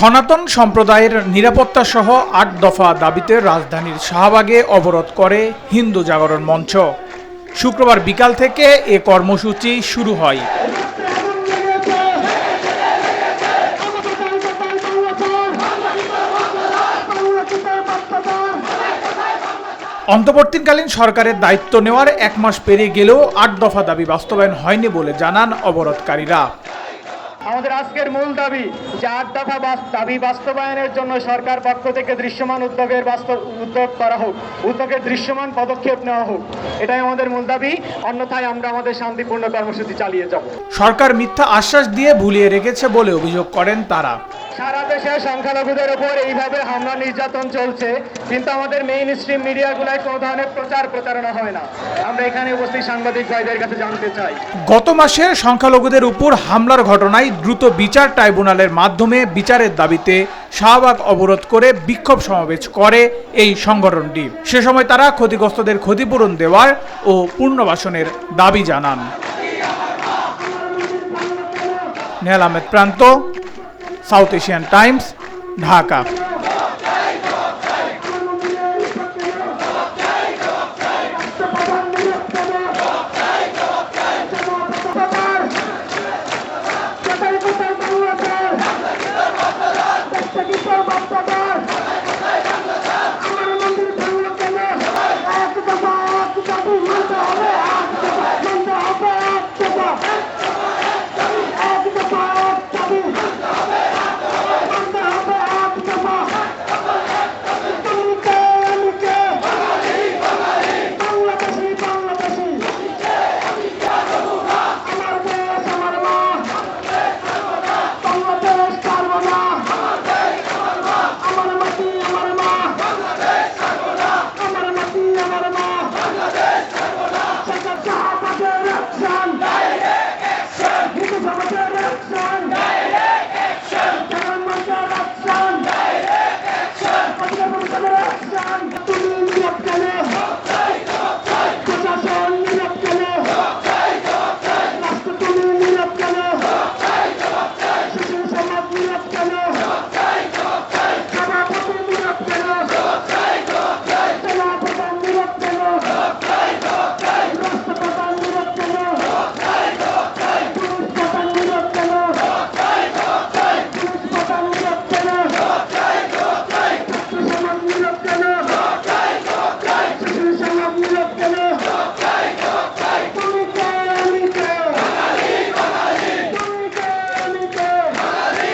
সনাতন সম্প্রদায়ের নিরাপত্তা সহ আট দফা দাবিতে রাজধানীর শাহবাগে অবরোধ করে হিন্দু জাগরণ মঞ্চ। শুক্রবার বিকাল থেকে এ কর্মসূচি শুরু হয়। অন্তর্বর্তীকালীন সরকারের দায়িত্ব নেওয়ার এক মাস পেরিয়ে গেলেও আট দফা দাবি বাস্তবায়ন হয়নি বলে জানান অবরোধকারীরা। আমাদের আজকের মূল দাবি যে আট দফা দাবি বাস্তবায়নের জন্য সরকার পক্ষ থেকে দৃশ্যমান উদ্যোগের বাস্তব উদ্যোগ করা হোক উদ্যোগের দৃশ্যমান পদক্ষেপ নেওয়া হোক এটাই আমাদের মূল দাবি। অন্যথায় আমরা আমাদের শান্তিপূর্ণ কর্মসূচি চালিয়ে যাব। সরকার মিথ্যা আশ্বাস দিয়ে ভুলিয়ে রেখেছে বলে অভিযোগ করেন তারা। সারা দেশে সংখ্যালঘুদের ওপর এইভাবে হামলা নির্যাতন চলছে কিন্তু আমাদের মেইন স্ট্রিম মিডিয়াগুলোয় কোনো ধরনের প্রচার প্রচারণা হয় না। আমরা এখানে উপস্থিত সাংবাদিক ভাইদের কাছে জানতে চাই। গত মাসে সংখ্যালঘুদের উপর হামলার ঘটনায় দ্রুত বিচার ট্রাইব্যুনালের মাধ্যমে বিচারের দাবিতে শাহবাগ অবরোধ করে বিক্ষোভ সমাবেশ করে এই সংগঠনটি। সে সময় তারা ক্ষতিগ্রস্তদের ক্ষতিপূরণ দেওয়ার ও পুনর্বাসনের দাবি জানান। নেহাল আহমেদ প্রান্ত, সাউথ এশিয়ান টাইমস, ঢাকা।